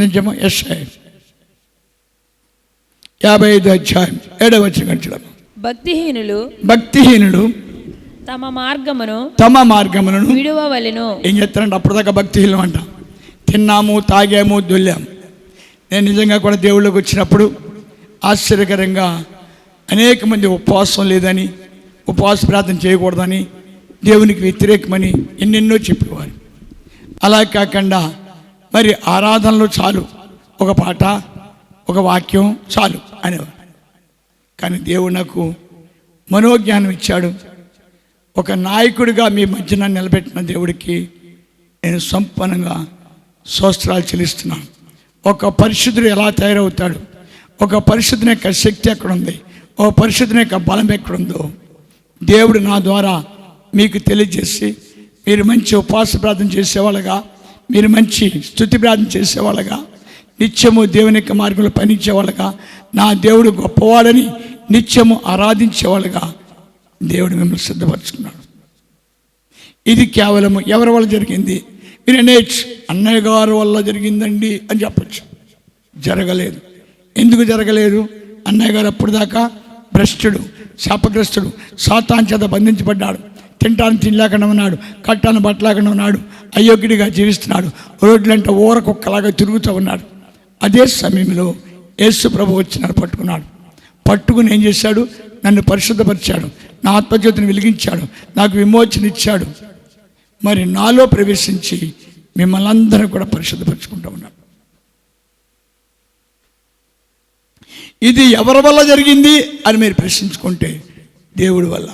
నిజము ఎస్ యాభై ఐదు అధ్యాయం ఏడవ గంటలం భక్తిహీనులు భక్తిహీనుడు తమ మార్గమును తమ మార్గమును విడువవలెను ఏం చెప్తారంటే అప్పటిదాకా భక్తిహీనం అంట తిన్నాము తాగాము దొల్లాము నేను నిజంగా కూడా దేవుళ్ళకి వచ్చినప్పుడు ఆశ్చర్యకరంగా అనేక మంది ఉపవాసం లేదని ఉపవాస ప్రార్థన చేయకూడదని దేవునికి వ్యతిరేకమని ఎన్నెన్నో చెప్పేవారు అలా కాకుండా మరి ఆరాధనలు చాలు. ఒక పాట ఒక వాక్యం చాలు అనేవారు. కానీ దేవుడు నాకు మనోజ్ఞానం ఇచ్చాడు. ఒక నాయకుడిగా మీ మధ్యన నిలబెట్టిన దేవుడికి నేను సంపన్నంగా స్వస్త్రాలు చెల్లిస్తున్నాను. ఒక పరిశుద్ధుడు ఎలా తయారవుతాడు? ఒక పరిశుద్ధుని యొక్క శక్తి ఎక్కడుంది? ఒక పరిశుద్ధుని యొక్క బలం ఎక్కడుందో దేవుడు నా ద్వారా మీకు తెలియజేసి మీరు మంచి ఉపవాస ప్రార్థన చేసేవాళ్ళగా మీరు మంచి స్థుతి ప్రార్థన చేసేవాళ్ళగా నిత్యము దేవుని యొక్క మార్గంలో పనిచేవాళ్ళగా నా దేవుడు గొప్పవాడని నిత్యము ఆరాధించేవాళ్ళగా దేవుడు మిమ్మల్ని సిద్ధపరచుకున్నాడు. ఇది కేవలము ఎవరి వల్ల జరిగింది? మీరు నేర్చు అన్నయ్య గారు వల్ల జరిగిందండి అని చెప్పచ్చు. జరగలేదు. ఎందుకు జరగలేదు? అన్నయ్య గారు అప్పుడు దాకా భ్రష్టుడు శాపగ్రస్తుడు సాతాన్ చేత బంధించబడ్డాడు. తింటాను తినలేకుండా ఉన్నాడు కట్టాను బట్టలేకుండా ఉన్నాడు అయోగ్యుడిగా జీవిస్తున్నాడు. రోడ్లంటే ఊరకొక్కలాగా తిరుగుతూ ఉన్నాడు. అదే సమయంలో యేసు ప్రభు వచ్చినాడు పట్టుకున్నాడు. పట్టుకుని ఏం చేశాడు? నన్ను పరిశుద్ధపరిచాడు. నా ఆత్మజ్యోతిని వెలిగించాడు. నాకు విమోచన ఇచ్చాడు. మరి నాలో ప్రవేశించి మిమ్మల్ని అందరూ కూడా పరిశుద్ధపరచుకుంటూ ఉన్నాడు ఇది ఎవరి వల్ల జరిగింది అని మీరు ప్రశ్నించుకుంటే దేవుడి వల్ల.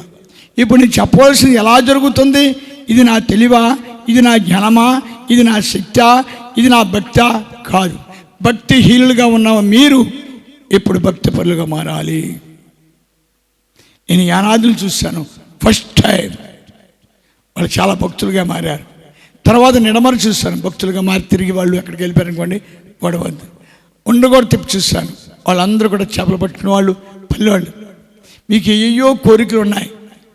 ఇప్పుడు నేను చెప్పవలసింది ఎలా జరుగుతుంది? ఇది నా తెలివా? ఇది నా జ్ఞానమా? ఇది నా శక్తా? ఇది నా భక్త? కాదు. భక్తిహీనులుగా ఉన్న మీరు ఇప్పుడు భక్తి పరులుగా మారాలి. నేను యానాదులు చూశాను ఫస్ట్ టైం వాళ్ళు చాలా భక్తులుగా మారారు. తర్వాత నిడమరు చూశాను భక్తులుగా మారి తిరిగి వాళ్ళు ఎక్కడికి వెళ్ళిపోయారు అనుకోండి గొడవద్దు ఉండగొడ తిప్పి చూశాను. వాళ్ళందరూ కూడా చేపలు పట్టిన వాళ్ళు పల్లెవాళ్ళు మీకు ఏయో కోరికలు ఉన్నాయి.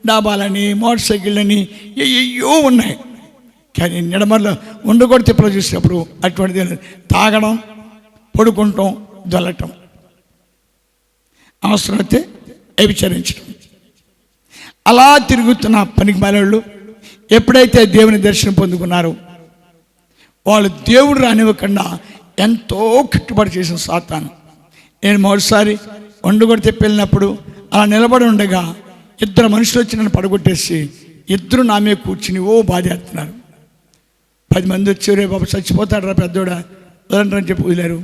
డాబాలని మోటార్ సైకిళ్ళని ఏయో ఉన్నాయి. కానీ నిడమర్లో ఉండకూడదు తిప్పలు చూసినప్పుడు అటువంటిది తాగడం పడుకుంటాం దొల్లటం అవసరమైతే వ్యభిచరించడం. అలా తిరుగుతున్న పనికి మాలోళ్ళు ఎప్పుడైతే దేవుని దర్శనం పొందుకున్నారో వాళ్ళు దేవుడు రానివ్వకుండా ఎంతో కట్టుబడి చేసిన సాతాను. నేను మొదటిసారి వండుకొడితే వెళ్ళినప్పుడు అలా నిలబడి ఉండగా ఇద్దరు మనుషులు వచ్చి నన్ను పడగొట్టేసి ఇద్దరు నా మీద కూర్చుని ఓ బాధేస్తున్నారు పది మంది వచ్చి రే బాబు చచ్చిపోతాడు రా పెద్దోడా? వదలండి అని చెప్పి వదిలేరు.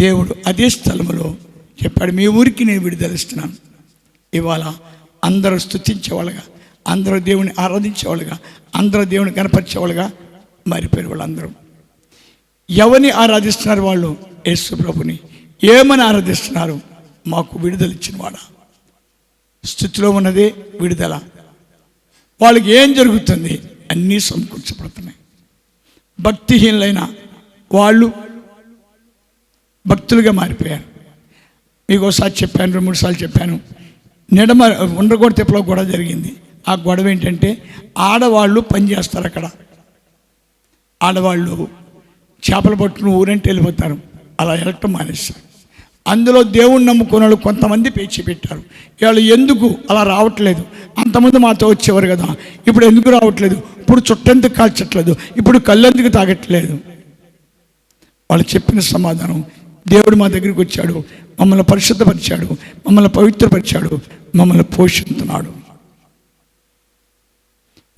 దేవుడు అదే స్థలంలో చెప్పాడు మీ ఊరికి నేను విడుదలిస్తున్నాను ఇవాళ అందరూ స్తుతించేవాళ్ళగా అందరూ దేవుని ఆరాధించేవాళ్ళుగా అందరూ దేవుని కనపరిచేవాళ్ళుగా మారిపోయిన వాళ్ళందరూ. ఎవరిని ఆరాధిస్తున్నారు వాళ్ళు? యేసు ప్రభుని. ఏమని ఆరాధిస్తున్నారు? మాకు విడుదల ఇచ్చిన వాడా. స్థితిలో ఉన్నదే విడుదల. వాళ్ళకి ఏం జరుగుతుంది? అన్నీ సమకూర్చబడుతున్నాయి. భక్తిహీనులైన వాళ్ళు భక్తులుగా మారిపోయారు. మీకు ఒకసారి చెప్పాను రెండు మూడు సార్లు చెప్పాను. నిడమ ఉండగోడ తిప్పలో గొడవ జరిగింది. ఆ గొడవ ఏంటంటే ఆడవాళ్ళు పనిచేస్తారు అక్కడ. ఆడవాళ్ళు చేపలు పట్టుకుని ఊరంటే వెళ్ళిపోతారు. అలా వెళ్ళటం మానేస్తారు అందులో దేవుణ్ణి నమ్ముకున్న వాళ్ళు కొంతమంది పేచి పెట్టారు. వాళ్ళు ఎందుకు అలా రావట్లేదు? అంతమంది మాతో వచ్చేవారు కదా. ఇప్పుడు ఎందుకు రావట్లేదు? ఇప్పుడు చుట్టెందుకు కాల్చట్లేదు. ఇప్పుడు కళ్ళెందుకు తాగట్లేదు? వాళ్ళు చెప్పిన సమాధానం దేవుడు మా దగ్గరికి వచ్చాడు మమ్మల్ని పరిశుద్ధపరిచాడు మమ్మల్ని పవిత్రపరిచాడు మమ్మల్ని పోషిస్తున్నాడు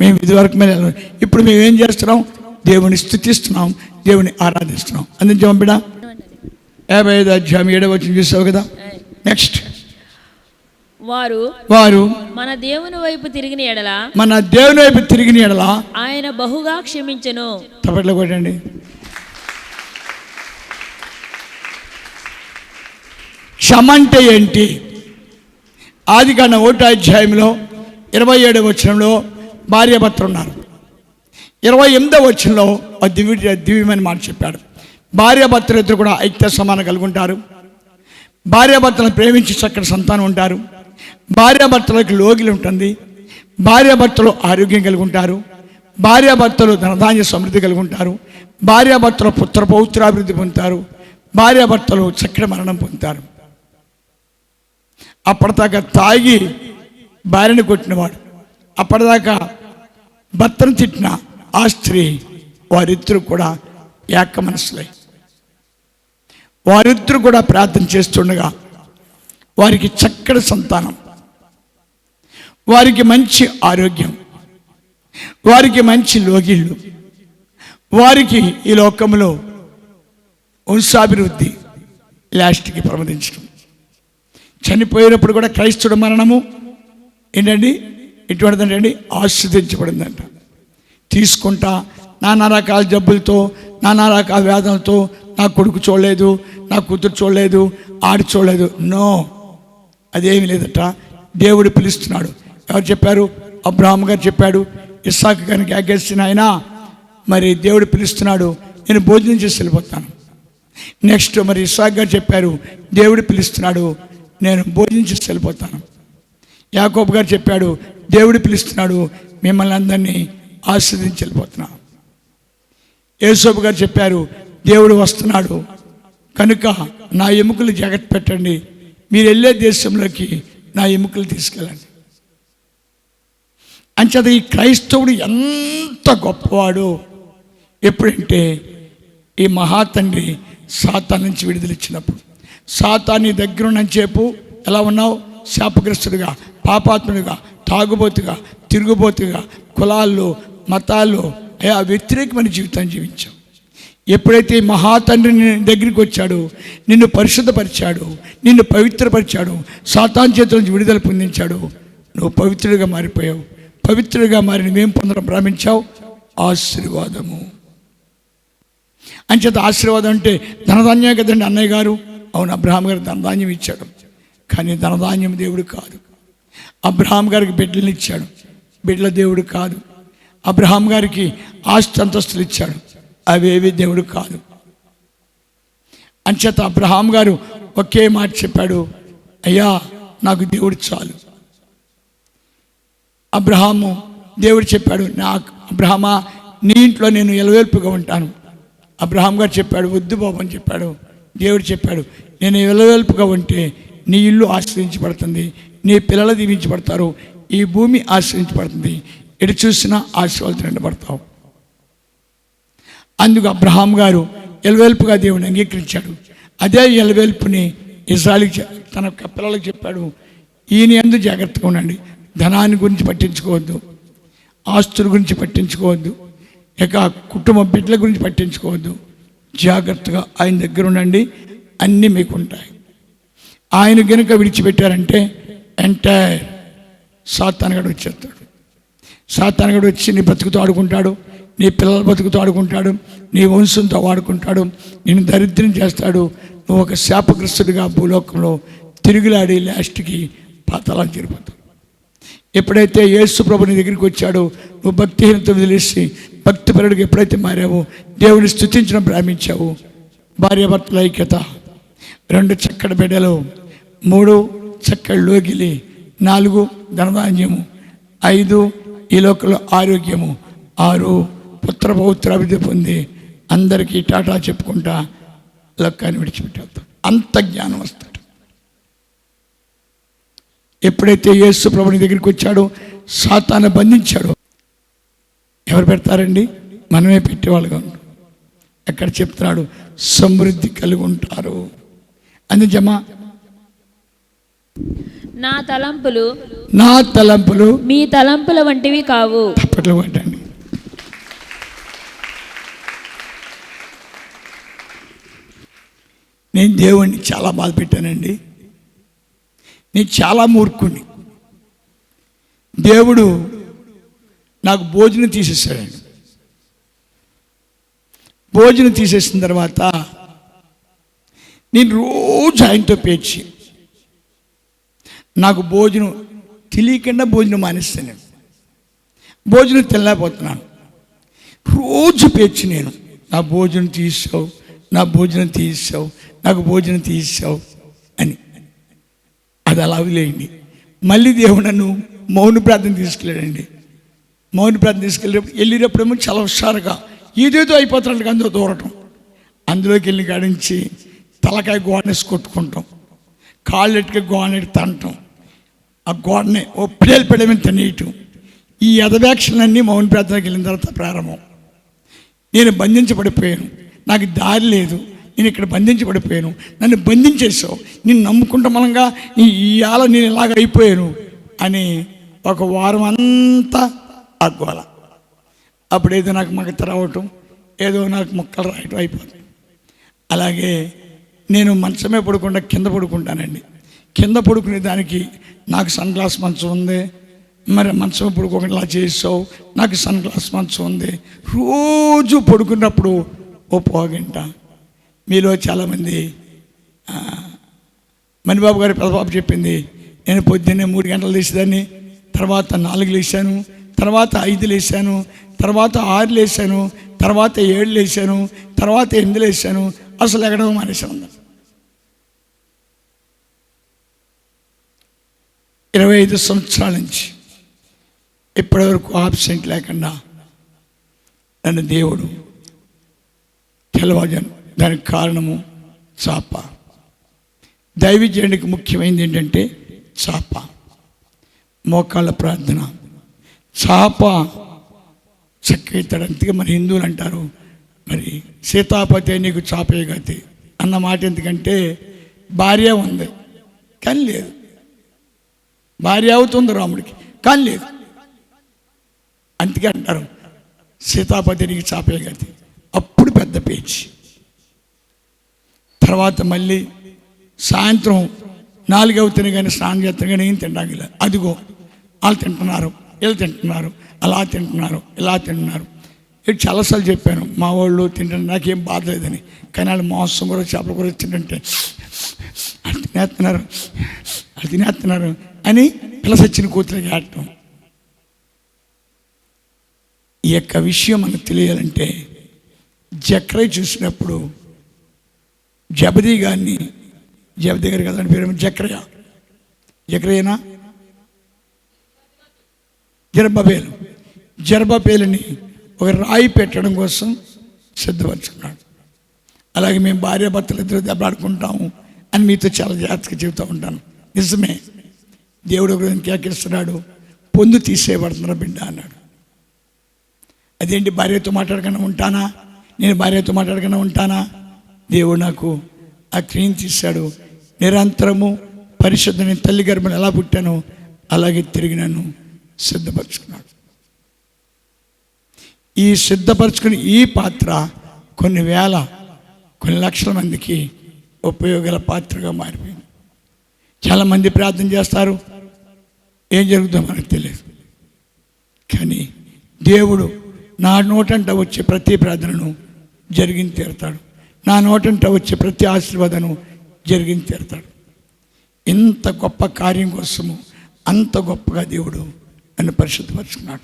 మేము ఇదివరకు మీద ఇప్పుడు మేము ఏం చేస్తున్నాం? దేవుని స్థుతిస్తున్నాం దేవుని ఆరాధిస్తున్నాం. అందించాం బిడ యాభై ఐదు అధ్యాయం ఏడవ వచ్చిన చూసావు కదా? నెక్స్ట్ వారు వారు మన దేవుని వైపు తిరిగిన ఎడల మన దేవుని వైపు తిరిగిన ఎడల ఆయన బహుగా క్షమించెను. తప్పట్లో కొట్టండి. క్షమ అంటే ఏంటి? ఆది కాండ ఒకటో అధ్యాయంలో ఇరవై ఏడవ వచనంలో భార్యాభర్తలు ఉన్నారు. ఇరవై ఎనిమిదో వచనంలో ఆ దివ్య దివ్యమైన మాట చెప్పాడు. భార్యాభర్తలు ఇద్దరు కూడా ఐక్య సమానం కలిగి ఉంటారు. భార్యాభర్తలను ప్రేమించి చక్కటి సంతానం ఉంటారు. భార్యాభర్తలకు లోగిలు ఉంటుంది. భార్యాభర్తలు ఆరోగ్యం కలిగి ఉంటారు. భార్యాభర్తలు ధనధాన్య సమృద్ధి కలిగి ఉంటారు. భార్యాభర్తలు పుత్ర పౌత్రాభివృద్ధి పొందుతారు. భార్యాభర్తలు చక్కెర మరణం పొందుతారు. అప్పటిదాకా తాగి భార్యను కొట్టినవాడు. అప్పటిదాకా భర్తను తిట్టిన ఆ స్త్రీ వారిద్దరు కూడా ఏక మనసులే వారిద్దరు కూడా ప్రార్థన చేస్తుండగా వారికి చక్కటి సంతానం వారికి మంచి ఆరోగ్యం వారికి మంచి లోగిళ్ళు వారికి ఈ లోకంలో వంశాభివృద్ధి లాస్ట్కి ప్రమదించడం. చనిపోయినప్పుడు కూడా క్రైస్తుడు మరణము ఏంటండి? ఎటువంటిదంటే ఆస్వాదించబడిందంట తీసుకుంటా నానా రకాల జబ్బులతో నానా రకాల వ్యాధులతో నా కొడుకు చూడలేదు నా కూతురు చూడలేదు ఆడి చూడలేదు. నో. అదేమి లేదట. దేవుడు పిలుస్తున్నాడు. ఎవరు చెప్పారు? అబ్రాహ్మ గారు చెప్పాడు. ఇస్సాక్ గారికి ఆగేసిన ఆయన మరి దేవుడు పిలుస్తున్నాడు. నేను భోజనం చేసి వెళ్ళిపోతాను. నెక్స్ట్ మరి ఇస్సాక్ గారు చెప్పారు దేవుడు పిలుస్తున్నాడు. నేను భోజనం చేసి వెళ్ళిపోతాను. యాకోబ్ గారు చెప్పాడు దేవుడు పిలుస్తున్నాడు. మిమ్మల్ని అందరినీ ఆస్వాదించి వెళ్ళిపోతున్నాను యేసోబు గారు చెప్పారు దేవుడు వస్తున్నాడు. కనుక నా ఎముకలు జాగ్రత్త పెట్టండి. మీరు వెళ్ళే దేశంలోకి నా ఎముకలు తీసుకెళ్ళండి. అంచేత ఈ క్రైస్తవుడు ఎంత గొప్పవాడు? ఎప్పుడంటే ఈ మహాతండ్రి సాతా నుంచి విడుదలిచ్చినప్పుడు. సాతాని దగ్గర ఉన్నంచేపు ఎలా ఉన్నావు? శాపగ్రస్తుడిగా పాపాత్ముడిగా తాగుబోతుగా తిరుగుబోతుగా కులాల్లో మతాల్లో ఆ వ్యతిరేకమైన జీవితాన్ని జీవించావు ఎప్పుడైతే మహాతండ్రి దగ్గరికి వచ్చాడో నిన్ను పరిశుద్ధపరిచాడు నిన్ను పవిత్రపరిచాడు సాతాన్ చేతుల నుంచి విడుదల పొందించాడు నువ్వు పవిత్రుడిగా మారిపోయావు. పవిత్రుడిగా మారిన మేము పొందడం ప్రారంభించావు? ఆశీర్వాదము. అంచేత ఆశీర్వాదం అంటే ధనధాన్యం కదండి అన్నయ్య గారు? అవును అబ్రహాం గారు ధనధాన్యం ఇచ్చాడు. కానీ ధనధాన్యం దేవుడు కాదు. అబ్రహాం గారికి బిడ్డలు ఇచ్చాడు. బిడ్డల దేవుడు కాదు. అబ్రహాం గారికి ఆస్తి అంతస్తులు ఇచ్చాడు. అవేవి దేవుడు కాదు. అంచేత అబ్రహాం గారు ఒకే మాట చెప్పాడు అయ్యా నాకు దేవుడు చాలు. అబ్రహాము దేవుడు చెప్పాడు నాకు అబ్రహమా నీ ఇంట్లో నేను ఎలవేల్పుగా ఉంటాను. అబ్రహాం గారు చెప్పాడు వద్దు బాబు అని చెప్పాడు. దేవుడు చెప్పాడు నేను ఎలవేల్పుగా ఉంటే నీ ఇల్లు ఆశ్రయించబడుతుంది నీ పిల్లలు దీవించబడతారు ఈ భూమి ఆశ్రయించబడుతుంది ఎటు చూసినా ఆశీర్వాదం నిలబడతావు. అందుకు అబ్రహాం గారు ఎలవేల్పుగా దేవుని అంగీకరించాడు. అదే ఎలవేల్పుని ఇజ్రాయిల్కి తన పిల్లలకు చెప్పాడు. ఈయన ఎందు జాగ్రత్తగా ఉండండి. ధనాన్ని గురించి పట్టించుకోవద్దు. ఆస్తుల గురించి పట్టించుకోవద్దు. ఇక కుటుంబ బిడ్డల గురించి పట్టించుకోవద్దు. జాగ్రత్తగా ఆయన దగ్గర ఉండండి. అన్నీ మీకు ఉంటాయి ఆయన గనుక విడిచిపెట్టారంటే ఎంటైర్ సాతానగాడు వచ్చేస్తాడు. సాతానగడు వచ్చి నీ బతుకుతో ఆడుకుంటాడు నీ పిల్లల బతుకుతో ఆడుకుంటాడు నీ వంశంతో ఆడుకుంటాడు నేను దరిద్రం చేస్తాడు. నువ్వు ఒక శాపగ్రస్తుడిగా భూలోకంలో తిరుగులాడి లాస్ట్కి పాతాళానికి చేరిపోతావు. ఎప్పుడైతే యేసు ప్రభు నీ దగ్గరికి వచ్చాడో నువ్వు భక్తిహీనత వదిలేసి భక్తి భక్తిపరుడికి ఎప్పుడైతే మారావో దేవుని స్థుతించడం ప్రారంభించావు. భార్యాభర్తల ఐక్యత రెండు చక్కటి బిడ్డలు మూడు చక్కటి లోగిలి నాలుగు ధనధాన్యము ఐదు ఈ లోకంలో ఆరోగ్యము. ఆరు పుత్ర పౌత్రాభివృద్ధి పొంది అందరికీ టాటా చెప్పుకుంటా లోకాన్ని విడిచిపెట్టేస్తాం అంత జ్ఞానం వస్తాడు ఎప్పుడైతే యేసు ప్రభుని దగ్గరికి వచ్చాడో సాతాను బంధించాడో ఎవరు పెడతారండి? మనమే పెట్టేవాళ్ళుగా ఉంటాం. ఎక్కడ చెప్తున్నాడు? సమృద్ధి కలిగి ఉంటారు. అందుజమా నా తలంపులు నా తలంపులు మీ తలంపుల వంటివి కావు. పట్టండి. నేను దేవుణ్ణి చాలా బాధ పెట్టానండి. నేను చాలా మూర్ఖుణ్ణి. దేవుడు నాకు భోజనం తీసేసాడండి భోజనం తీసేసిన తర్వాత నేను రోజు ఆయనతో పేర్చి నాకు భోజనం తెలియకుండా భోజనం మానేస్తాను. నేను భోజనం తినలేకపోతున్నాను రోజు పేర్చి నేను నా భోజనం తీసావు నా భోజనం తీసావు నాకు భోజనం తీసావు అని. అది అలా వదిలేయండి. మళ్ళీ దేవుడు నన్ను మౌన ప్రార్థన తీసుకెళ్ళాడండి. మౌన ప్రార్థన తీసుకెళ్ళినప్పుడు వెళ్ళినప్పుడేమో చాలా హుషారుగా ఏదేదో అయిపోతున్నట్టుగా అందులో దూరటం. అందులోకి వెళ్ళి కాడించి తలకాయ గోడనేసి కొట్టుకుంటాం. కాళ్ళెట్టుకి గోడనెట్టి తంటం. ఆ గోడని ఓ పిల్లలు పెడమని తనేయటం. ఈ యథవ్యాక్షలన్నీ మౌన ప్రార్థనకి వెళ్ళిన తర్వాత ప్రారంభం. నేను బంధించబడిపోయాను. నాకు దారి లేదు. నేను ఇక్కడ బంధించబడిపోయాను. నన్ను బంధించేసావు నేను నమ్ముకుంట మనంగా ఇవాళ నేను ఇలాగ అయిపోయాను అని ఒక వారం అంతా ఆ గోల. అప్పుడు ఏదో నాకు మగత రావటం ఏదో నాకు మొక్కలు రాయటం అయిపోతుంది అలాగే నేను మంచమే పడుకుండా కింద పడుకుంటానండి. కింద పడుకునే దానికి నాకు సన్ గ్లాస్ మంచం ఉంది. మరి మంచం పడుకోకుండా ఇలా చేసావు నాకు సన్ గ్లాస్ మంచం ఉంది. రోజు పడుకున్నప్పుడు ఓ పోగంట మీలో చాలామంది మణిబాబు గారి పెదబాబు చెప్పింది నేను పొద్దున్నే మూడు గంటలు లేచేదాన్ని తర్వాత నాలుగు లేచాను తర్వాత ఐదు లేచాను తర్వాత ఆరు లేచాను తర్వాత ఏడు లేచాను తర్వాత ఎనిమిది లేచాను అసలు ఎక్కడో మానేశాను. ఇరవై ఐదు సంవత్సరాల నుంచి ఇప్పటివరకు ఆబ్సెంట్ లేకుండా నన్ను దేవుడు తెలవజాను దానికి కారణము చాప. దైవజనుడికి ముఖ్యమైనది ఏంటంటే చాప. మోకాళ్ళ ప్రార్థన. చాప చక్కైతాడు అందుకే మన హిందువులు అంటారు మరి సీతాపతి నీకు చాపే అన్న మాట ఎందుకంటే భార్య ఉంది కానీ లేదు. భార్య అవుతుంది రాముడికి కానీ లేదు. అందుకే అంటారు సీతాపతినికి చాపే గతి. అప్పుడు పెద్ద పేచి. తర్వాత మళ్ళీ సాయంత్రం నాలుగు అవుతుంది కానీ స్నానం చేస్తాను కానీ ఏం తినడానికి లేదు అదిగో వాళ్ళు తింటున్నారు వీళ్ళు తింటున్నారు అలా తింటున్నారు ఇలా తింటున్నారు. ఇది చాలాసార్లు చెప్పాను మా వాళ్ళు తింటాను నాకేం బాధ లేదని. కానీ వాళ్ళు మాంసం కూడా చేపల కూర తింటుంటే వాళ్ళు తినేస్తున్నారు వాళ్ళు తినేస్తున్నారు అని పిల్లసచ్చిన కూతురికి ఆడటం ఈ యొక్క విషయం మనకు తెలియాలంటే జక్రై చూసినప్పుడు జబదీ గారిని జబదీ గారి కదా పేరు జక్రయ. జక్రయనా? జర్బబేలు. జర్బబేలుని ఒక రాయి పెట్టడం కోసం సిద్ధపరచుకున్నాడు. అలాగే మేము భార్యాభర్తలు ఇద్దరు దెబ్బలాడుకుంటాము అని మీతో చాలా జాగ్రత్తగా చెబుతూ ఉంటాను. నిజమే. దేవుడు ఒక కేకరిస్తున్నాడు పొందు తీసేయబడుతున్నారు బిడ్డ అన్నాడు. అదేంటి భార్యతో మాట్లాడకుండా ఉంటానా? నేను భార్యతో మాట్లాడకుండా ఉంటానా? దేవుడు నాకు ఆ క్రియను తీశాడు. నిరంతరము పరిశుద్ధని తల్లి గర్భను ఎలా పుట్టానో అలాగే తిరిగి నన్ను సిద్ధపరచుకున్నాడు. ఈ సిద్ధపరచుకుని ఈ పాత్ర కొన్ని వేల కొన్ని లక్షల మందికి ఉపయోగాల పాత్రగా మారిపోయింది. చాలామంది ప్రార్థన చేస్తారు ఏం జరుగుతుందో మనకు తెలియదు. కానీ దేవుడు నా నోటంట వచ్చే ప్రతి ప్రార్థనను జరిగింది తీరుతాడు. నా నోటంట వచ్చే ప్రతి ఆశీర్వాదను జరిగింది తీరుతాడు. ఇంత గొప్ప కార్యం కోసము అంత గొప్పగా దేవుడు నన్ను పరిశుద్ధపరుచుకున్నాడు.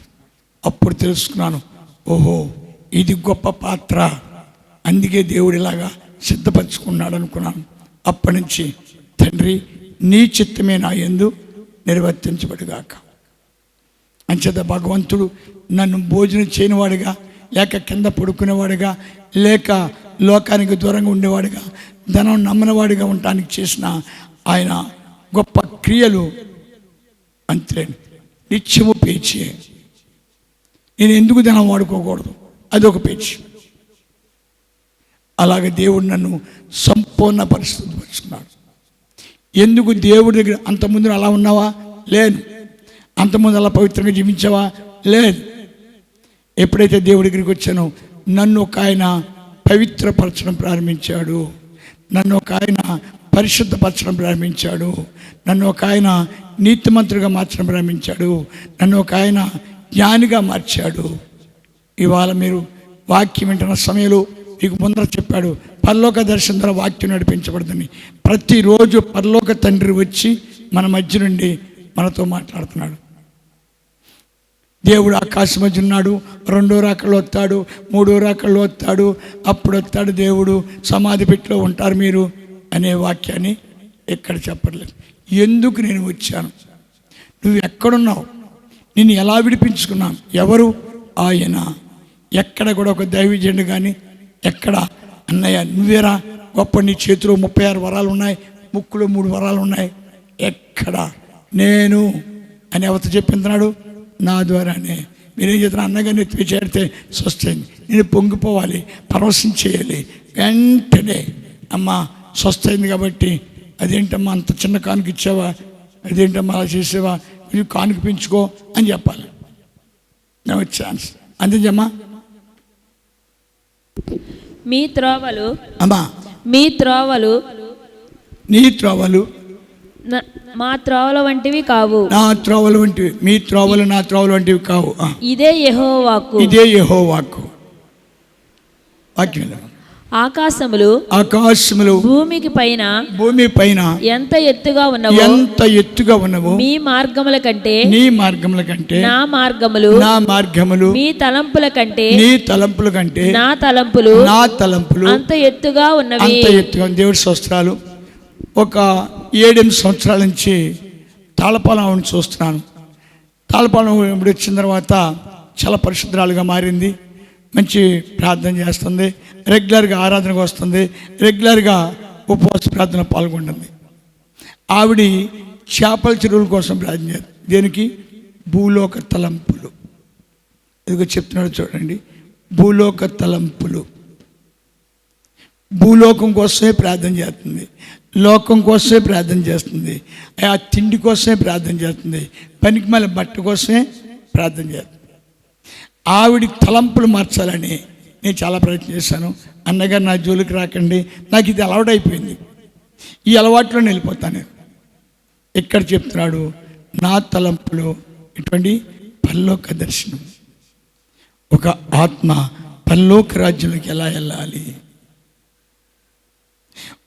అప్పుడు తెలుసుకున్నాను ఓహో ఇది గొప్ప పాత్ర. అందుకే దేవుడు ఇలాగా సిద్ధపరచుకున్నాడు అనుకున్నాను. అప్పటి నుంచి తండ్రి నీ చిత్తమే నా ఎందు. నిర్వర్తించబడుగాక. అంచేత భగవంతుడు నన్ను భోజనం చేయనివాడుగా లేక కింద పడుకునేవాడుగా లేక లోకానికి దూరంగా ఉండేవాడుగా ధనం నమ్మనివాడిగా ఉండటానికి చేసిన ఆయన గొప్ప క్రియలు అంతే నిత్యము పేచి నేను ఎందుకు ధనం వాడుకోకూడదు? అదొక పేచి. అలాగే దేవుడు నన్ను సంపూర్ణ పరిస్థితి పరుచుకున్నాడు ఎందుకు దేవుడి దగ్గర అంతకుముందు అలా ఉన్నావా? లేదు. అంతకుముందు అలా పవిత్రంగా జీవించావా? లేదు. ఎప్పుడైతే దేవుడి దగ్గరికి వచ్చానో నన్ను ఒక ఆయన పవిత్రపరచడం ప్రారంభించాడు. నన్ను ఒక ఆయన పరిశుద్ధపరచడం ప్రారంభించాడు. నన్ను ఒక ఆయన నీతిమంతుడిగా మార్చడం ప్రారంభించాడు. నన్ను ఒక ఆయన జ్ఞానిగా మార్చాడు. ఇవాళ మీరు వాక్యం వింటున్న సమయంలో మీకు ముందర చెప్పాడు పరలోక దర్శనం ద్వారా వాక్యం నడిపించబడుతుంది. ప్రతిరోజు పరలోక తండ్రి వచ్చి మన మధ్య నుండి మనతో మాట్లాడుతున్నాడు. దేవుడు ఆకాశం మధ్య ఉన్నాడు రెండో రాకల్లో వస్తాడు మూడో రాకల్లో వస్తాడు అప్పుడు వస్తాడు దేవుడు సమాధి పెట్టిలో ఉంటారు మీరు అనే వాక్యాన్ని ఎక్కడ చెప్పట్లేదు. ఎందుకు నేను వచ్చాను? నువ్వు ఎక్కడున్నావు? నిన్ను ఎలా విడిపించుకున్నాను? ఎవరు? ఆయన. ఎక్కడ కూడా ఒక దైవజనుడు కానీ ఎక్కడ? అన్నయ్య నువ్వేరా? గొప్ప నీ చేతిలో ముప్పై ఆరు వరాలు ఉన్నాయి ముక్కులో మూడు వరాలు ఉన్నాయి. ఎక్కడ? నేను అని అవత చెప్పింటున్నాడు నా ద్వారానే. మీరేం చేస్తున్నా అన్నగారిని ఎత్తి చేరితే స్వస్థైంది నేను పొంగిపోవాలి పరవశించేయాలి వెంటనే అమ్మ స్వస్థైంది కాబట్టి అదేంటమ్మా అంత చిన్న కానుక ఇచ్చావా? అదేంటమ్మా అలా చేసేవా? ఇది కానుక పెంచుకో అని చెప్పాలి. నో ఛాన్స్ అంతేజమ్మా మీ త్రోవలు అమ్మా. మీ త్రోవలు నీ త్రోవలు. మా త్రోవల వంటివి కావు. నా త్రోవలు వంటివి. మీ త్రోవలు నా త్రోవలు వంటివి కావు. ఇదే యెహోవాకు. ఇదే యహో వాక్కు వాక్యం. ఆకాశములు ఆకాశములు భూమికి పైన భూమి పైన ఎంత ఎత్తుగా ఉన్నవో ఎంత ఎత్తుగా ఉన్నవో మీ మార్గముల కంటే నీ మార్గముల కంటే నా మార్గములు నా మార్గములు మీ తలంపుల కంటే నీ తలంపుల కంటే నా తలంపులు నా తలంపులు అంత ఎత్తుగా ఉన్నవి. అంత ఎత్తుగా. దేవుడి సంవత్సరాలు ఒక ఏడెనిమిది సంవత్సరాల నుంచి తాళపాలెం చూస్తున్నాను. తాళపాలెం ఇప్పుడు వచ్చిన తర్వాత చాలా పరిశుద్ధరాలుగా మారింది. మంచి ప్రార్థన చేస్తుంది. రెగ్యులర్గా ఆరాధనకు వస్తుంది. రెగ్యులర్గా ఉపవాస ప్రార్థన పాల్గొంటుంది. ఆవిడ చేపల చెరువుల కోసం ప్రార్థన దేనికి? భూలోక తలంపులు. ఇదిగో చెప్తున్నాడు చూడండి. భూలోక తలంపులు. భూలోకం కోసమే ప్రార్థన చేస్తుంది. లోకం కోసమే ప్రార్థన చేస్తుంది. ఆ తిండి కోసమే ప్రార్థన చేస్తుంది. పనికి మళ్ళీ బట్ట కోసమే ప్రార్థన చేస్తుంది. ఆవిడ తలంపులు మార్చాలని నేను చాలా ప్రయత్నం చేశాను. అన్నగారు నా జోలికి రాకండి. నాకు ఇది అలవాటు అయిపోయింది ఈ అలవాట్లో వెళ్ళిపోతాను. ఎక్కడ చెప్తున్నాడు? నా తలంపులు ఇటువంటి పల్లోక దర్శనం. ఒక ఆత్మ పల్లోక రాజ్యంలోకి ఎలా వెళ్ళాలి?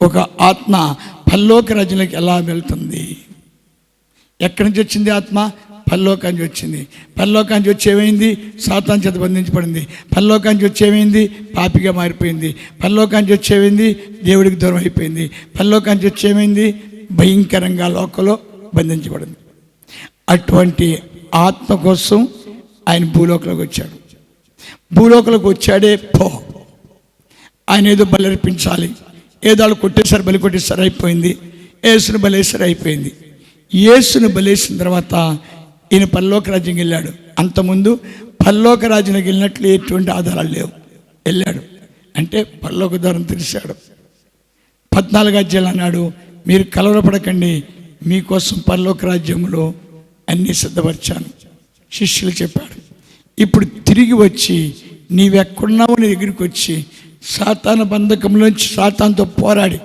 ఒక ఆత్మ పల్లోక రాజ్యంలోకి ఎలా వెళ్తుంది? ఎక్కడి నుంచి వచ్చింది ఆత్మ? పల్లోకానికి వచ్చింది. పల్లోకానికి వచ్చి ఏమైంది? సాతాన్ చేత బంధించబడింది. పల్లోకానికి వచ్చి ఏమైంది? పాపిగా మారిపోయింది. పల్లోకానికి వచ్చి ఏమైంది? దేవుడికి దూరం అయిపోయింది. పల్లోకానికి వచ్చి ఏమైంది? భయంకరంగా లోకంలో బంధించబడింది. అటువంటి ఆత్మ కోసం ఆయన భూలోకంలోకి వచ్చాడు. భూలోకంలోకి వచ్చాడే పో. ఆయన ఏదో బలర్పించాలి. ఏదో వాళ్ళు కొట్టేశారు బలి కొట్టేశారు అయిపోయింది. ఏసును బలేసారు అయిపోయింది. యేసును బలేసిన తర్వాత ఈయన పల్లోక రాజ్యం వెళ్ళాడు. అంతకుముందు పల్లోక రాజ్యానికి వెళ్ళినట్లు ఎటువంటి ఆధారాలు లేవు. వెళ్ళాడు. అంటే పల్లోక ద్వారం తెరిచాడు. పద్నాలుగు అధ్యాయులు అన్నాడు మీరు కలవరపడకండి మీకోసం పల్లోక రాజ్యంలో అన్నీ సిద్ధపరిచాను. శిష్యులు చెప్పాడు ఇప్పుడు తిరిగి వచ్చి నీవెక్కడున్నావు నీ దగ్గరికి వచ్చి సాతాన బంధకంలోంచి సాతాన్తో పోరాడి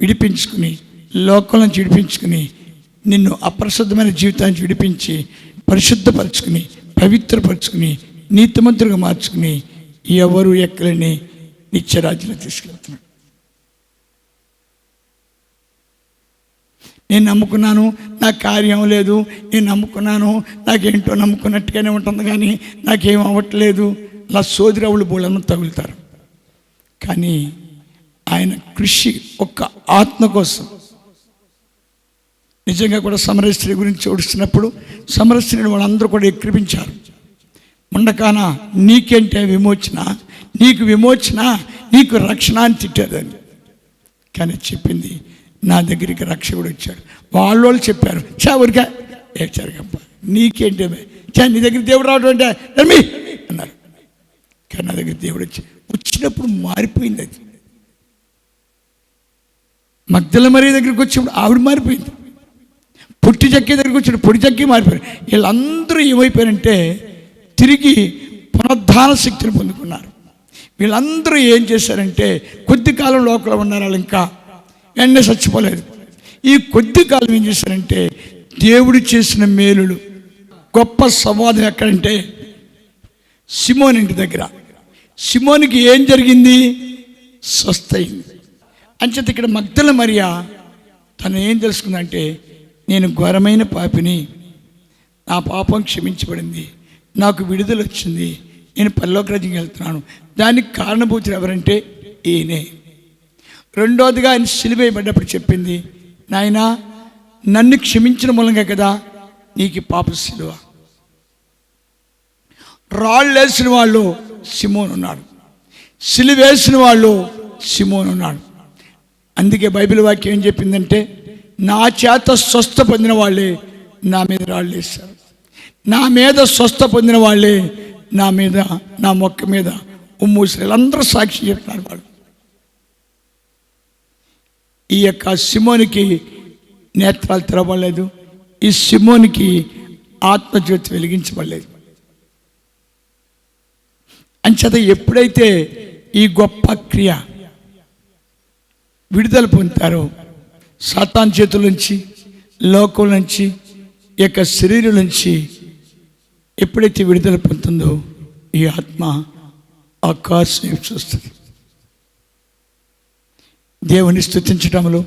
విడిపించుకుని లోకంలోంచి నుంచి విడిపించుకుని నిన్ను అప్రసిద్ధమైన జీవితాన్ని విడిపించి పరిశుద్ధపరచుకుని పవిత్రపరచుకుని నీతిమంతుడిగా మార్చుకుని ఎవరు ఎక్కలేని నిత్యరాజ్యంలో తీసుకెళ్తున్నాడు. నేను నమ్ముకున్నాను నాకు కార్యం లేదు నేను నమ్ముకున్నాను నాకేంటో నమ్ముకున్నట్టుగానే ఉంటుంది కానీ నాకేం అవ్వట్లేదు. అలా సోదిరవులు బోళ్ళను తగులుతారు. కానీ ఆయన కృషి ఒక్క ఆత్మ కోసం నిజంగా కూడా సమరస్త్రీ గురించి చూడుస్తున్నప్పుడు సమరస్త్రీని వాళ్ళందరూ కూడా ఎక్కిరించారు ఉండకాన నీకేంటే విమోచన? నీకు విమోచన? నీకు రక్షణ అని తిట్టేదాన్ని కానీ చెప్పింది నా దగ్గరికి రక్షకుడు వచ్చాడు వాళ్ళు వాళ్ళు చెప్పారు చావురిగా ఏడ్చారు గంప నీకేంటే? చా నీ దగ్గర దేవుడు రావడం అంటే రమ్మి అన్నారు. కానీ నా దగ్గర దేవుడు వచ్చి వచ్చినప్పుడు మారిపోయింది అది. మగ్ధల మరీ దగ్గరికి వచ్చినప్పుడు ఆవిడ మారిపోయింది. పుట్టి చక్కి దగ్గరికి వచ్చిన పొడి చక్కి మారిపోయారు వీళ్ళందరూ ఏమైపోయారంటే తిరిగి పునరుద్ధాన శక్తిని పొందుకున్నారు. వీళ్ళందరూ ఏం చేశారంటే కొద్ది కాలం లోపల ఉన్నారు వాళ్ళు ఇంకా. వెంటనే చచ్చిపోలేదు. ఈ కొద్ది కాలం ఏం చేశారంటే దేవుడు చేసిన మేలులు. గొప్ప సంవాదం ఎక్కడంటే సిమోన్ ఇంటి దగ్గర. సిమోనికి ఏం జరిగింది? స్వస్థయింది అంచేత ఇక్కడ మగ్ధల మరియా తను ఏం తెలుసుకుందంటే నేను ఘోరమైన పాపిని. నా పాపం క్షమించబడింది. నాకు విడుదల వచ్చింది. నేను పల్లోకి రాజ్యం వెళ్తున్నాను. దానికి కారణభూతులు ఎవరంటే ఈయనే. రెండోదిగా ఆయన సిలివేయబడ్డప్పుడు చెప్పింది నాయనా నన్ను క్షమించిన మూలంగా కదా నీకు పాప సిలువ. రాళ్ళు వేసిన వాళ్ళు సిమోన్ ఉన్నాడు. సిలివేసిన వాళ్ళు సిమోన్ ఉన్నాడు. అందుకే బైబిల్ వాక్యం ఏం చెప్పిందంటే నా చేత స్వస్థ పొందిన వాళ్ళే నా మీద రాళ్ళు వేస్తారు నా మీద స్వస్థ పొందిన వాళ్ళే నా మీద నా మొక్క మీద ఉమ్మూసలు అందరూ సాక్షి చెప్తున్నారు వాళ్ళు. ఈ యొక్క సిమోనికి నేత్రాలు తెరవలేదు ఈ సిమోనికి ఆత్మజ్యోతి వెలిగించబడలేదు. అంచేత ఎప్పుడైతే ఈ గొప్ప క్రియ విడుదల పొందుతారో సాతాన్ చేతుల నుంచి లోకం నుంచి ఈ యొక్క శరీరం నుంచి ఎప్పుడైతే విడుదల పొందుతుందో ఈ ఆత్మ ఆ కార్స్ చూస్తుంది దేవుని స్థుతించడంలో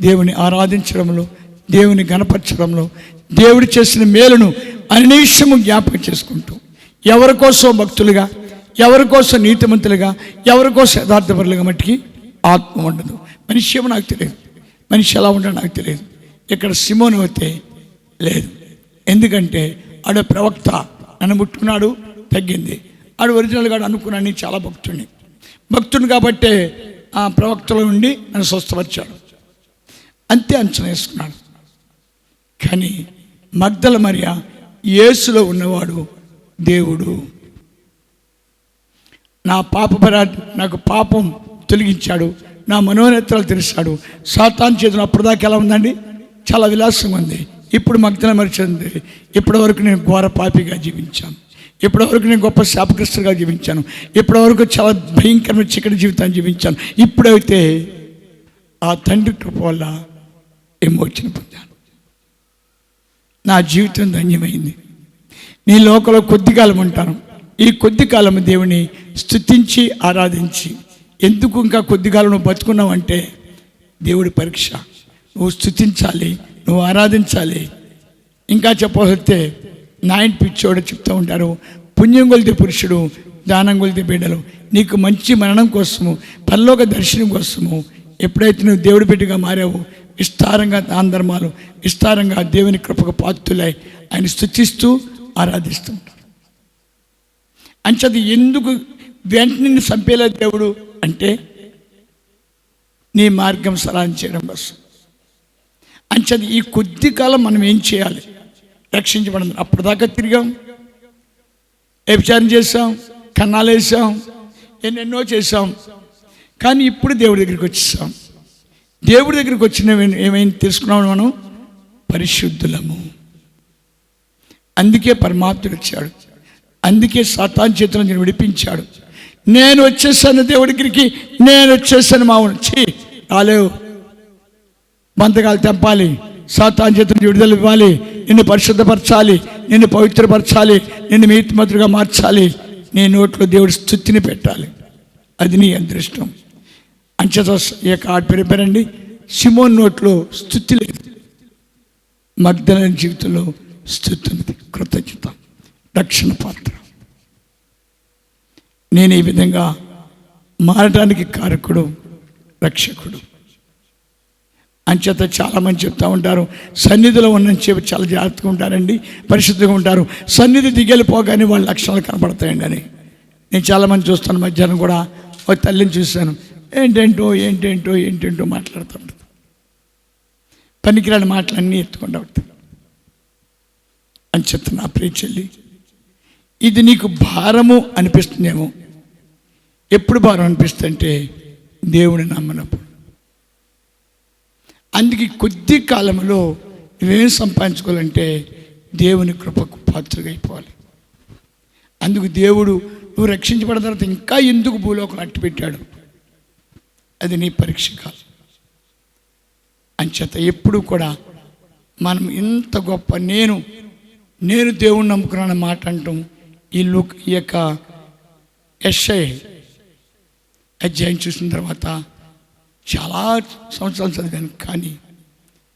దేవుని ఆరాధించడంలో దేవుని గణపరచడంలో దేవుడు చేసిన మేలును అనిషము జ్ఞాపకం చేసుకుంటూ ఎవరి కోసం భక్తులుగా ఎవరి కోసం నీతిమంతులుగా ఎవరి కోసం యథార్థపరులుగా మట్టికి ఆత్మ ఉండదు. మనిషి ఏమో నాకు తెలియదు. మనిషి ఎలా ఉండడో నాకు తెలియదు. ఇక్కడ సిమోను అయితే లేదు. ఎందుకంటే ఆడ ప్రవక్త నన్ను ముట్టుకున్నాడు తగ్గింది. ఆడు ఒరిజినల్గా అనుకున్నాను నేను చాలా భక్తుడిని భక్తుడు కాబట్టే ఆ ప్రవక్తలో ఉండి నన్ను స్వస్థపరిచాడు. అంతే అంచనా వేసుకున్నాడు. కానీ మగ్దల మరియ యేసులో ఉన్నవాడు దేవుడు. నా పాప నాకు పాపం తొలగించాడు. నా మనోనేత్రాలు తెరుస్తాడు సాతాన్ చేతులు అప్పటిదాకా ఎలా ఉందండి? చాలా విలాసంగా ఉంది. ఇప్పుడు మగ్దల మరిచింది. ఇప్పటి వరకు నేను ఘోర పాపిగా జీవించాను. ఇప్పటి వరకు నేను గొప్ప శాపగ్రస్తుగా జీవించాను. ఇప్పటి వరకు చాలా భయంకరమైన చీకటి జీవితాన్ని జీవించాను. ఇప్పుడైతే ఆ తండ్రి కృప వల్ల విమోచన పొందాను. నా జీవితం ధన్యమైంది. నీ లోకంలో కొద్ది కాలం ఉంటాను. ఈ కొద్ది కాలం దేవుని స్థుతించి ఆరాధించి ఎందుకు ఇంకా కొద్ది కాలం నువ్వు దేవుడి పరీక్ష. నువ్వు స్థుతించాలి నువ్వు ఆరాధించాలి. ఇంకా చెప్పవస్తే నాయన్ పిచ్చోడు చెప్తూ ఉంటారు పుణ్యం కొలితే పురుషుడు దానం కొలితే బిడ్డలు. నీకు మంచి మరణం కోసము పల్లోక దర్శనం కోసము ఎప్పుడైతే నువ్వు దేవుడి బిడ్డగా మారావు విస్తారంగా దాన ధర్మాలు విస్తారంగా దేవుని కృపకు పాత్రులై ఆయన స్థుతిస్తూ ఆరాధిస్తూ ఉంటారు. అంచది ఎందుకు వెంటనే చంపేలా దేవుడు అంటే నీ మార్గం సలాం చేయడం కోసం అంచేది ఈ కొద్ది కాలం మనం ఏం చేయాలి? రక్షించబడింది. అప్పటిదాకా తిరిగాం. వ్యభిచారం చేసాం కన్నాలు వేసాం ఎన్నెన్నో చేసాం కానీ ఇప్పుడు దేవుడి దగ్గరికి వచ్చేసాం. దేవుడి దగ్గరికి వచ్చిన ఏమైంది తెలుసుకున్నాం మనం? పరిశుద్ధులము. అందుకే పరమాత్ముడు వచ్చాడు. అందుకే సాతాన్ చేతులను విడిపించాడు. నేను వచ్చేసాను దేవుడి దగ్గరికి. నేను వచ్చేసాను మా వచ్చి రాలేవు. బంతకాలు తెంపాలి. సాతాన్ చేతుల విడుదల ఇవ్వాలి. నిన్ను పరిశుద్ధపరచాలి. నిన్ను పవిత్రపరచాలి. నిన్ను మీతిమతులుగా మార్చాలి. నీ నోట్లో దేవుడి స్థుతిని పెట్టాలి. అది నీ అదృష్టం. అంచేత ఈ యొక్క ఆడ పేరు పేరండి. సిమోన్ నోట్లో స్థుతి లేదు. మగ్ధన జీవితంలో స్థుతి ఉంది. కృతజ్ఞత. రక్షణ పాత్ర. నేను ఈ విధంగా మారటానికి కారకుడు రక్షకుడు. అంచేత చాలామంది చెప్తూ ఉంటారు సన్నిధిలో ఉన్న చెప్పి చాలా జాగ్రత్తగా ఉంటారండి పరిశుద్ధంగా ఉంటారు. సన్నిధి దిగెళ్ళిపోగానే వాళ్ళ లక్షణాలు కనపడతాయండి అని. నేను చాలామంది చూస్తాను మధ్యాహ్నం కూడా ఒక తల్లిని చూశాను. ఏంటేంటో ఏంటేంటో ఏంటేంటో మాట్లాడుతూ ఉంటుంది పనికిరాని మాటలన్నీ ఎత్తుకుండా ఉంటాయి అని చెప్తా నా ప్రియ చెల్లి ఇది నీకు భారము అనిపిస్తుందేమో. ఎప్పుడు భారం అనిపిస్తుంటే దేవుని నమ్మనప్పుడు. అందుకే కొద్ది కాలంలో నువ్వేం సంపాదించుకోవాలంటే దేవుని కృపకు పాత్రగా అయిపోవాలి అందుకు దేవుడు నువ్వు రక్షించబడిన తర్వాత ఇంకా ఎందుకు భూలోకం అట్టు పెట్టాడు అది నీ పరీక్ష కాదు. అంచేత ఎప్పుడు కూడా మనం ఇంత గొప్ప నేను నేను దేవుణ్ణి నమ్ముకున్నాను మాట అంటాం ఈ లుక్ ఈ యొక్క ఎస్ఐ అధ్యాయం చూసిన తర్వాత చాలా సంవత్సరాలు చదివాను కానీ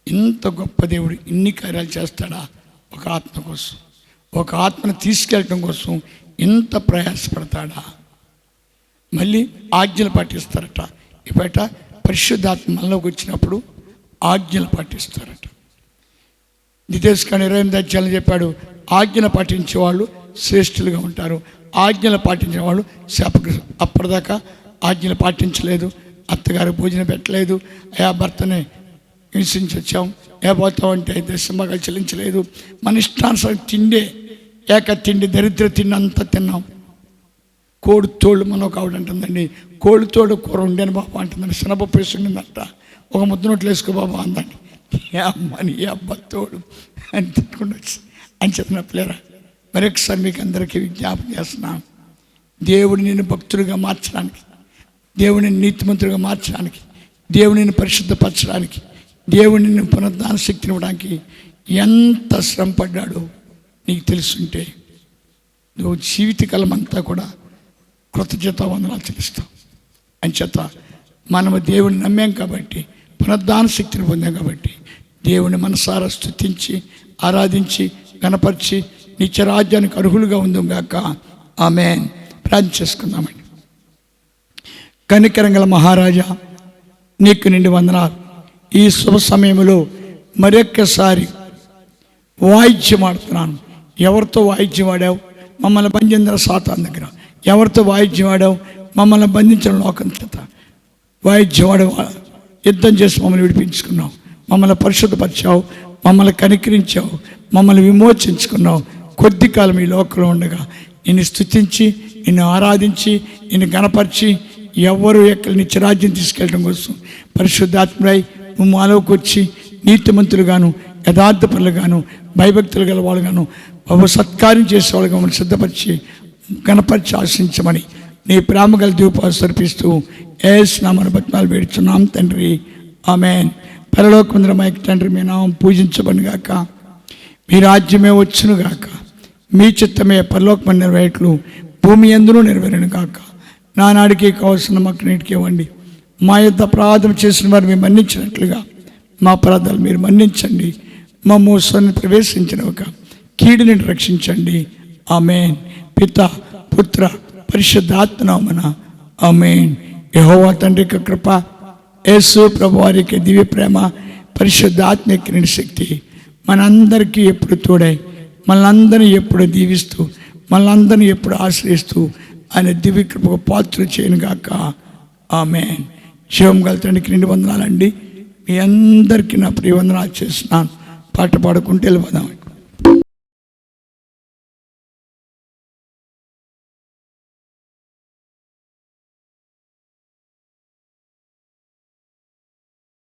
ఇంత గొప్ప దేవుడు ఇన్ని కార్యాలు చేస్తాడా ఒక ఆత్మ కోసం ఒక ఆత్మను తీసుకెళ్ళటం కోసం ఇంత ప్రయాసపడతాడా? మళ్ళీ ఆజ్ఞలు పాటిస్తారట. ఇప్పట పరిశుద్ధాత్మ మనలోకి వచ్చినప్పుడు ఆజ్ఞలు పాటిస్తారట. నితేష్ కానీ ఇరవై ఎనిమిది అధ్యాయులు చెప్పాడు ఆజ్ఞను పాటించే వాళ్ళు శ్రేష్ఠులుగా ఉంటారు ఆజ్ఞలు పాటించిన వాళ్ళు శాపగ్రస్త అప్పటిదాకా ఆజ్ఞలు పాటించలేదు అత్తగారు భోజనం పెట్టలేదు అయా భర్తని హింసించి వచ్చాం ఏ పోతాం అంటే దశంబాగా చెల్లించలేదు మన ఇష్టానుసారం తిండే ఏక తిండి దరిద్ర తిండి అంతా తిన్నాం. కోడి తోళ్ళు మనం ఒక ఆవిడ అంటుందండి కోడి తోడు కూర ఉండేను బాబా అంటుందండి శనపప్పు వేసి ఉండిందంట ఒక ముద్ద నోట్లు వేసుకో బాబా అందండి. ఏ అమ్మని ఏ అబ్బ తోడు అని తిట్టుకుండా వచ్చి అని చెప్పిన పిల్లరా మరొకసారి మీకు అందరికీ విజ్ఞాపం చేస్తున్నాను. దేవుడు నేను భక్తుడిగా మార్చడానికి దేవుడిని నీతిమంతుడిగా మార్చడానికి దేవుడిని పరిశుద్ధపరచడానికి దేవుడిని పునరుద్ధాన శక్తిని ఇవ్వడానికి ఎంత శ్రమ పడ్డాడో నీకు తెలుసుంటే నువ్వు జీవితకాలం అంతా కూడా కృతజ్ఞత వందనాలు చెల్లిస్తావు. అంచేత మనము దేవుని నమ్మాం కాబట్టి పునరుద్ధాన శక్తిని పొందాం కాబట్టి దేవుని మనసారా స్థుతించి ఆరాధించి గణపరిచి నిత్యరాజ్యానికి అర్హులుగా ఉందాం గాక. ఆమె ప్రార్థన చేసుకుందామండి. కనికరంగల మహారాజా నీకు నిండి వందనాలు. ఈ శుభ సమయంలో మరొక్కసారి వాయిద్యం ఆడుతున్నాను. ఎవరితో వాయిద్యం ఆడావు? మమ్మల్ని బంధించిన సాతాన్ దగ్గర. ఎవరితో వాయిద్యం ఆడావు? మమ్మల్ని బంధించిన లోకం చేత. వాయిద్యం ఆడే యుద్ధం చేసి మమ్మల్ని విడిపించుకున్నావు. మమ్మల్ని పరిశుద్ధపరిచావు. మమ్మల్ని కనికరించావు. మమ్మల్ని విమోచించుకున్నావు. కొద్ది కాలం ఈ లోకంలో ఉండగా. నిన్ను స్థుతించి నిన్ను ఆరాధించి నిన్ను గణపరిచి ఎవరు ఎక్కడి నుంచి రాజ్యం తీసుకెళ్ళడం కోసం పరిశుద్ధాత్మరై నువ్వు మాలోకి వచ్చి నీతిమంతులుగాను యథార్థపరులుగాను భయభక్తులు గలవాళ్ళుగాను బాబు సత్కారం చేసేవాళ్ళుగా మమ్మల్ని సిద్ధపరిచి గణపరిచి ఆశించమని నీ ప్రేమ గల దీపాలు సరిపిస్తూ ఏస్ నామను బత్నాలు వేడుచున్నాం తండ్రి. ఆమెన్. పరలోకంద్రమైక తండ్రి మీ నామం పూజించబడి గాక. మీ రాజ్యమే వచ్చును గాక. మీ చిత్తమే పరలోకమని నెరవేట్లు భూమి ఎందునూ నెరవేరును గాక. నానాడికి కావాల్సిన మాకు నీటికి ఇవ్వండి. మా యొక్క ప్రార్థన చేసిన వారు మేము మన్నించినట్లుగా మా అపరాధాలు మీరు మన్నించండి. మా మోసాన్ని ప్రవేశించిన ఒక కీడుని రక్షించండి. ఆమెన్. పిత పుత్ర పరిశుద్ధాత్మనామన ఆమెన్. యహోవా తండ్రి యొక్క కృప యేసు ప్రభు వారికి దివ్య ప్రేమ పరిశుద్ధాత్మిక క్రీడ శక్తి మనందరికీ ఎప్పుడు తోడై మనందరినీ ఎప్పుడు దీవిస్తూ మనందరినీ ఎప్పుడు ఆశ్రయిస్తూ ఆయన దివ్య కృపకు పాత్ర చేయను గాక. ఆమె క్షేమం గల తండ్రికి నిండి వందనాలండి. మీ అందరికీ నా ప్రియ వందనాలు చేస్తున్నాను. పాట పాడుకుంటూ వెళ్ళిపోదాం